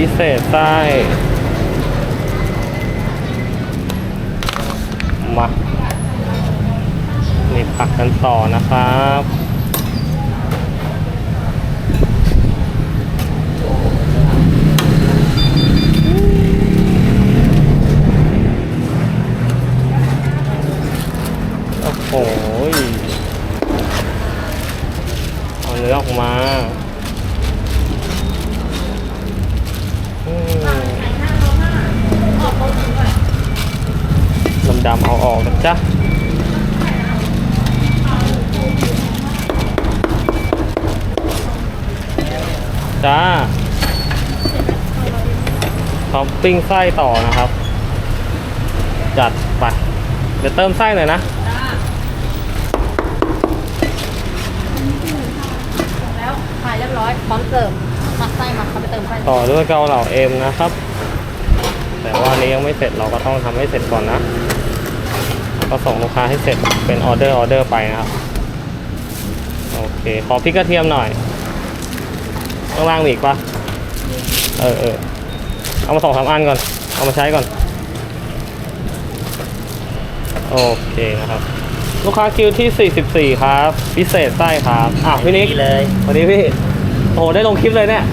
พิเศษไส้มานี่ผักกันต่อนะครับโอ้โหเอาเนื้อออกมา ดำๆเอาออกนะจ๊ะจ้าท็อปปิ้งไส้ต่อนะครับ จัดไป เดี๋ยวเติมไส้หน่อยนะแล้วขายเรียบร้อย พร้อมเสิร์ฟตักไส้มาเขาไปเติมไส้ต่อด้วยเกาเหลาเอ็มนะครับ แต่ว่าอันนี้ยังไม่เสร็จเราก็ต้องทำให้เสร็จก่อนนะแล้ว ก็ส่งลูกค้าให้เสร็จเป็นออเดอร์ออเดอร์ไปนะครับ โอเค ขอพริกกระเทียมหน่อย ข้างล่างมีอีกปะเออเออเอามาสองสามอันก่อน เอามาใช้ก่อน โอเคนะครับ ลูกค้าคิวที่ 44 ครับ พิเศษไส้ครับ อ้าวพี่นิกเลยสวัสดีพี่ โอ้โห ได้ลงคลิปเลยเนี่ย